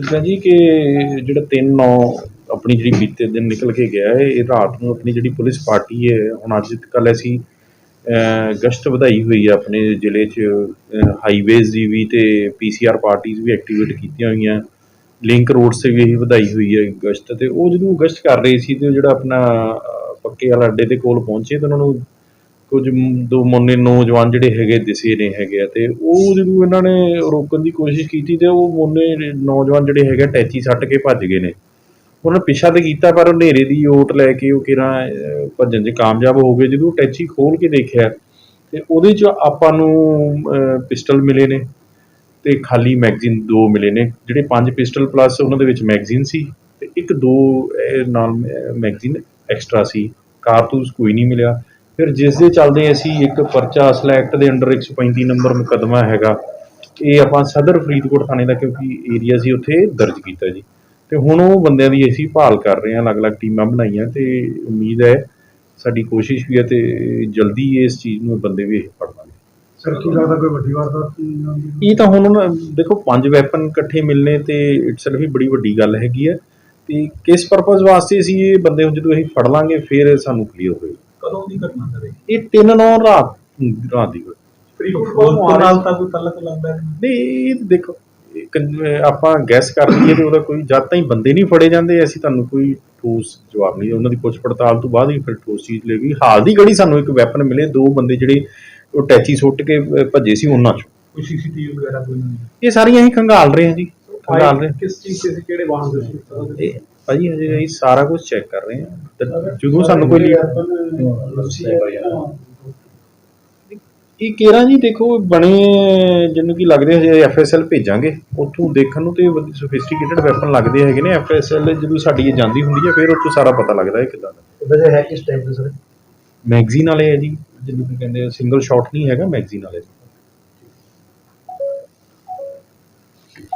ਠੀਕ ਜੀ ਕਿ ਜਿਹੜਾ 3 9 ਆਪਣੀ ਜਿਹੜੀ ਬੀਤੇ ਦਿਨ ਨਿਕਲ ਕੇ ਗਿਆ ਹੈ ਇਹ ਰਾਤ ਨੂੰ ਆਪਣੀ ਜਿਹੜੀ ਪੁਲਿਸ ਪਾਰਟੀ ਹੈ ਹੁਣ ਅੱਜ ਕੱਲ੍ਹ ਅਸੀਂ ਗਸ਼ਤ ਵਧਾਈ ਹੋਈ ਹੈ ਆਪਣੇ ਜ਼ਿਲ੍ਹੇ 'ਚ ਹਾਈਵੇਜ਼ ਦੀ ਵੀ ਤੇ ਪੀਸੀਆਰ ਪਾਰਟੀਆਂ ਵੀ ਐਕਟੀਵੇਟ ਕੀਤੀਆਂ ਹੋਈਆਂ। ਲਿੰਕ ਰੋਡਸ ਤੇ ਵੀ ਇਹ ਵਧਾਈ ਹੋਈ ਹੈ ਗਸ਼ਤ ਤੇ, ਉਹ ਜਦੋਂ ਗਸ਼ਤ ਕਰ ਰਹੇ ਸੀ ਤੇ ਉਹ ਜਿਹੜਾ ਆਪਣਾ ਪੱਕੇ ਵਾਲਾ ਅੱਡੇ ਦੇ ਕੋਲ ਪਹੁੰਚੇ ਤਾਂ ਉਹਨਾਂ ਨੂੰ ਕੁਝ ਦੋ ਮੁੰਨੇ ਨੌਜਵਾਨ ਜਿਹੜੇ ਹੈਗੇ ਦਿਸੇ ਨੇ ਹੈਗੇ ਆ ਅਤੇ ਉਹ ਜਦੋਂ ਇਹਨਾਂ ਨੇ ਰੋਕਣ ਦੀ ਕੋਸ਼ਿਸ਼ ਕੀਤੀ ਤਾਂ ਉਹ ਮੁੰਨੇ ਨੌਜਵਾਨ ਜਿਹੜੇ ਹੈਗੇ ਆ, ਟੈਚੀ ਸੱਟ ਕੇ ਭੱਜ ਗਏ ਨੇ। ਉਹਨਾਂ ਨੇ ਪਿੱਛਾ ਤਾਂ ਕੀਤਾ ਪਰ ਹਨੇਰੇ ਦੀ ਓਟ ਲੈ ਕੇ ਉਹ ਕਿਰਾਂ ਭੱਜਣ 'ਚ ਕਾਮਯਾਬ ਹੋ ਗਏ। ਜਦੋਂ ਟੈਚੀ ਖੋਲ ਕੇ ਦੇਖਿਆ ਤੇ ਉਹਦੇ 'ਚ ਆਪਾਂ ਨੂੰ ਪਿਸਟਲ ਮਿਲੇ ਨੇ ਤੇ ਖਾਲੀ ਮੈਗਜ਼ੀਨ ਦੋ ਮਿਲੇ ਨੇ। ਜਿਹੜੇ ਪੰਜ ਪਿਸਟਲ ਪਲੱਸ ਉਹਨਾਂ ਦੇ ਵਿੱਚ ਮੈਗਜ਼ੀਨ ਸੀ ਤੇ ਇੱਕ ਦੋ ਇਹ ਨਾਲ ਮੈਗਜ਼ੀਨ ਐਕਸਟਰਾ ਸੀ। ਕਾਰਤੂਸ ਕੋਈ ਨਹੀਂ ਮਿਲਿਆ। ਫਿਰ ਜਿਸ ਦੇ ਚੱਲਦੇ ਅਸੀਂ ਇੱਕ ਪਰਚਾ ਅਸਲਾ ਐਕਟ ਦੇ ਅੰਡਰ 135 ਨੰਬਰ ਮੁਕੱਦਮਾ ਹੈਗਾ ਇਹ ਆਪਾਂ ਸਦਰ ਫਰੀਦਕੋਟ ਥਾਣੇ ਦਾ ਕਿਉਂਕਿ ਏਰੀਆ ਸੀ ਉੱਥੇ ਦਰਜ ਕੀਤਾ ਜੀ। ਤੇ ਹੁਣ ਉਹ ਬੰਦਿਆਂ ਦੀ ਅਸੀਂ ਭਾਲ ਕਰ ਰਹੇ ਹਾਂ ਅਲੱਗ-ਅਲੱਗ ਟੀਮਾਂ ਬਣਾਈਆਂ ਤੇ ਉਮੀਦ ਹੈ ਸਾਡੀ ਕੋਸ਼ਿਸ਼ ਵੀ ਹੈ ਤੇ ਜਲਦੀ ਇਸ ਚੀਜ਼ ਨੂੰ ਬੰਦੇ ਵੀ ਫੜ ਲਾਂਗੇ। ਸਰ ਕੀ ਲੱਗਦਾ ਕੋਈ ਵੱਡੀ ਵਾਰਦਾਤ? ਇਹ ਤਾਂ ਹੁਣ ਦੇਖੋ ਪੰਜ ਵੈਪਨ ਇਕੱਠੇ ਮਿਲਨੇ ਤੇ ਇਟਸੈਲਫ ਹੀ ਬੜੀ ਵੱਡੀ ਗੱਲ ਹੈਗੀ ਹੈ। ਤੇ ਕਿਸ ਪਰਪਸ ਵਾਸਤੇ ਅਸੀਂ ਇਹ ਬੰਦੇ ਨੂੰ ਜਦੋਂ ਅਸੀਂ ਫੜ ਲਾਂਗੇ ਫਿਰ ਸਾਨੂੰ ਕਲੀਅਰ ਹੋਏਗਾ। ਕਦੋਂ ਦੀ ਘਟਨਾ ਸਰ ਇਹ? ਇਹ ਤਿੰਨ ਨੌ ਰਾਤ ਰਾਤ ਦੀ ਨਾਲ ਤਾਂ ਕੋਈ ਤਲਕ ਲੱਗਦਾ ਨਹੀਂ। ਨਹੀਂ ਇਹ ਤਾਂ ਦੇਖੋ ਆਪਾਂ ਗੈਸ ਕਰ ਲਈਏ ਤੇ ਉਹਦਾ ਕੋਈ ਜਦ ਤਾਈਂ ਬੰਦੇ ਨਹੀਂ ਫੜੇ ਜਾਂਦੇ ਅਸੀਂ ਤੁਹਾਨੂੰ ਕੋਈ ਠੋਸ ਜਵਾਬ ਨਹੀਂ ਉਹਨਾਂ ਦੀ ਪੁੱਛ ਪੜਤਾਲ ਤੋਂ ਬਾਅਦ ਹੀ ਫਿਰ ਠੋਸ ਚੀਜ਼ ਲੈਗੀ ਹਾਲ ਦੀ ਘੜੀ ਸਾਨੂੰ ਇੱਕ ਵੈਪਨ ਮਿਲੇ ਦੋ ਬੰਦੇ ਜਿਹੜੇ ਉਹ ਟੈਚੀ ਸੁੱਟ ਕੇ ਭੱਜੇ ਸੀ ਉਹਨਾਂ ਚੋਂ। ਕੋਈ ਸੀਸੀਟੀਵੀ ਵਗੈਰਾ ਕੋਈ ਨਹੀਂ? ਇਹ ਸਾਰੀਆਂ ਅਸੀਂ ਖੰਗਾਲ ਰਹੇ ਹਾਂ ਜੀ ਖੰਗਾਲ ਰਹੇ ਹਾਂ। ਕਿਸ ਚੀਜ਼ ਤੇ ਸੀ ਕਿਹੜੇ ਵਾਹਨ ਦੇ ਭਾਜੀ ਹਜੇ ਅਸੀਂ ਸਾਰਾ ਕੁਝ ਚੈੱਕ ਕਰ ਰਹੇ ਹਾਂ। ਤੇ ਜਦੋਂ ਸਾਨੂੰ ਕੋਈ ਲੀਡ ਇਹ ਕੇਰਾਂ ਜੀ ਦੇਖੋ ਬਣੇ ਜਿਹਨੂੰ ਕੀ ਲੱਗਦੇ ਹਜੇ ਐਫਐਸਐਲ ਭੇਜਾਂਗੇ। ਉੱਥੋਂ ਦੇਖਣ ਨੂੰ ਤੇ ਸੋਫਿਸਟੀਕੇਟਡ ਵੈਪਨ ਲੱਗਦੇ ਹੈਗੇ ਨੇ। ਐਫਐਸਐਲ ਜਦੋਂ ਸਾਡੀ ਇਹ ਜਾਂਦੀ ਹੁੰਦੀ ਹੈ ਫਿਰ ਉੱਥੋਂ ਸਾਰਾ ਪਤਾ ਲੱਗਦਾ ਹੈ ਕਿਦਾਂ ਦਾ। ਵਜ੍ਹਾ ਹੈ ਕਿਸ ਟਾਈਪ ਦੇ ਸਰ ਮੈਗਜ਼ੀਨ ਵਾਲੇ ਹੈ ਜੀ। ਜਿਹਨੂੰ ਕੀ ਕਹਿੰਦੇ ਸਿੰਗਲ ਸ਼ਾਟ ਨਹੀਂ ਹੈਗਾ ਮੈਗਜ਼ੀਨ ਵਾਲੇ